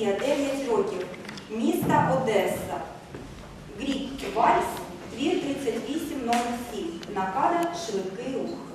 Анастасія, 9 років, міста Одеса. Грік Вальс, 23807. 3807. Накада швидкий рух.